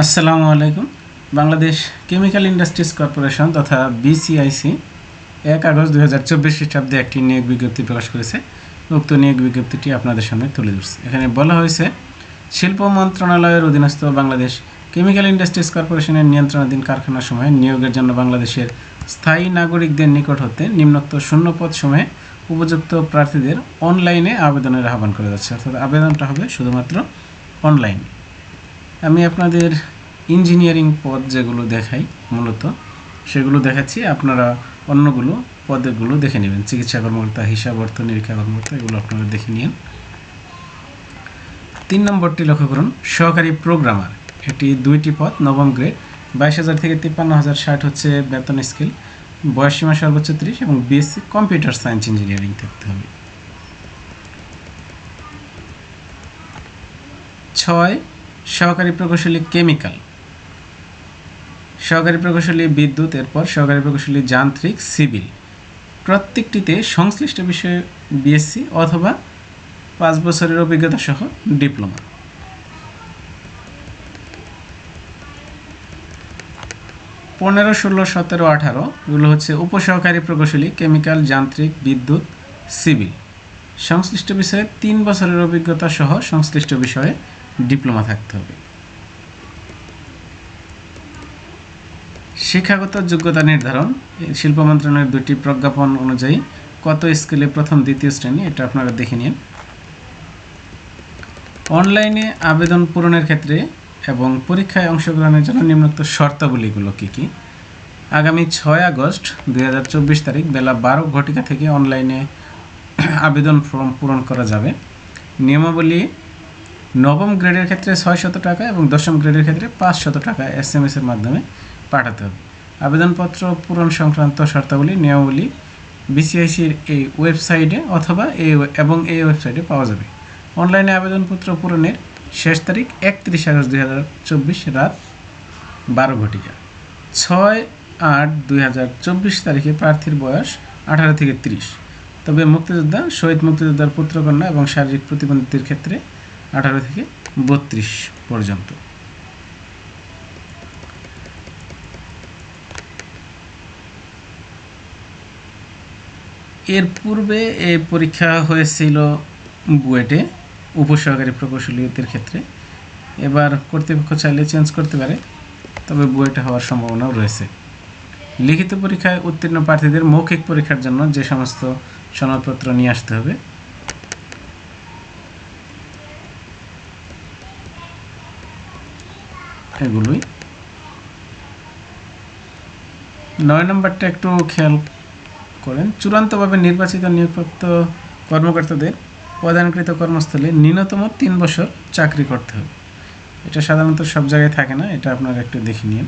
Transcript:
আসসালামু আলাইকুম। Bangladesh chemical industries corporation তথা বিসিআইসি এক আগস্ট দু হাজার চব্বিশ খ্রিস্টাব্দে একটি নিয়োগ বিজ্ঞপ্তি প্রকাশ করেছে। উক্ত নিয়োগ বিজ্ঞপ্তিটি আপনাদের সামনে তুলে ধরছে। এখানে বলা হয়েছে, শিল্প মন্ত্রণালয়ের অধীনস্থ বাংলাদেশ কেমিক্যাল ইন্ডাস্ট্রিজ কর্পোরেশনের নিয়ন্ত্রণাধীন কারখানার সময় নিয়োগের জন্য বাংলাদেশের স্থায়ী নাগরিকদের নিকট হতে নিম্নোক্ত শূন্যপদ সময়ে উপযুক্ত প্রার্থীদের অনলাইনে আবেদনের আহ্বান করা যাচ্ছে। অর্থাৎ আবেদনটা হবে শুধুমাত্র অনলাইনে। আমি আপনাদের ইঞ্জিনিয়ারিং পদ যেগুলো দেখাই মূলত, সেগুলো দেখাচ্ছি। আপনারা অন্যগুলো, পদেরগুলো দেখে নেবেন। চিকিৎসা কর্মকর্তা, হিসাব অর্থ, নিরীক্ষা কর্মকর্তা, এগুলো আপনারা দেখে নিন। তিন নম্বরটি লক্ষ্য করুন, সহকারী প্রোগ্রামার এটি দুইটি পদ, নবম গ্রেড বাইশ হাজার থেকে তিপ্পান্ন হাজার ষাট হচ্ছে বেতন স্কেল বয়স সীমা সর্বোচ্চ ত্রিশ এবং বিএসসি কম্পিউটার সায়েন্স ইঞ্জিনিয়ারিং থাকতে হবে। ছয় সহকারী প্রকৌশলী কেমিক্যাল। সহকারী প্রকৌশলী বিদ্যুৎ, এরপর সহকারী প্রকৌশলী যান্ত্রিক, সিভিল। প্রত্যেকটিতে সংশ্লিষ্ট বিষয়ে বিএসসি অথবা পাঁচ বছরের অভিজ্ঞতা সহ ডিপ্লোমা। পনেরো, ষোলো, সতেরো, আঠারো, এগুলো হচ্ছে উপসহকারী প্রকৌশলী, কেমিক্যাল, যান্ত্রিক, বিদ্যুৎ, সিভিল। সংশ্লিষ্ট বিষয়ে তিন বছরের অভিজ্ঞতা সহ সংশ্লিষ্ট বিষয়ে ডিপ্লোমা থাকতে হবে। শিক্ষাগত যোগ্যতা নির্ধারণ শিল্প মন্ত্রণালয়ের দুটি প্রজ্ঞাপন অনুযায়ী কত স্কেলে প্রথম, দ্বিতীয় শ্রেণি, এটা আপনারা দেখে নিন। অনলাইনে আবেদন পূরণের ক্ষেত্রে এবং পরীক্ষায় অংশগ্রহণের জন্য নিম্নোক্ত শর্তাবলীগুলো কী কী? আগামী ছয় আগস্ট দু হাজার চব্বিশ তারিখ বেলা বারো ঘটিকা থেকে অনলাইনে আবেদন ফর্ম পূরণ করা যাবে। নিয়মাবলী নবম গ্রেডের ক্ষেত্রে ছয় শত টাকা এবং দশম গ্রেডের ক্ষেত্রে পাঁচ শত টাকা এস এম এর মাধ্যমে পাঠাতে হবে। আবেদনপত্র পূরণ সংক্রান্ত শর্তাবলী, নিয়মাবলী বিসিআইসির এই ওয়েবসাইটে অথবা এই এবং এই ওয়েবসাইটে পাওয়া যাবে। অনলাইনে আবেদনপত্র পূরণের শেষ তারিখ একত্রিশ আগস্ট দুই হাজার চব্বিশ রাত বারো ঘটিকা। ছয় আট দুই হাজার চব্বিশ তারিখে প্রার্থীর বয়স আঠারো থেকে তিরিশ। তবে মুক্তিযোদ্ধা, শহীদ মুক্তিযোদ্ধার পুত্রকন্যা এবং শারীরিক প্রতিবন্ধিতের ক্ষেত্রে আঠারো থেকে বত্রিশ পর্যন্ত। এর পূর্বে এই পরীক্ষা হয়েছিল বুয়েটে, উপসহকারী প্রকৌশলীদের ক্ষেত্রে। এবার কর্তৃপক্ষ চাইলে চেঞ্জ করতে পারে, তবে বুয়েটে হওয়ার সম্ভাবনাও রয়েছে। লিখিত পরীক্ষায় উত্তীর্ণ প্রার্থীদের মৌখিক পরীক্ষার জন্য যে সমস্ত সনদপত্র নিয়ে আসতে হবে এগুলোই নয় নম্বরটা একটু খেয়াল করেন। চূড়ান্তভাবে নির্বাচিত নিয়োগপ্রাপ্ত কর্মকর্তাদের প্রদানকৃত কর্মস্থলে ন্যূনতম তিন বছর চাকরি করতে হবে। এটা সাধারণত সব জায়গায় থাকে না, এটা আপনারা একটু দেখে নিন।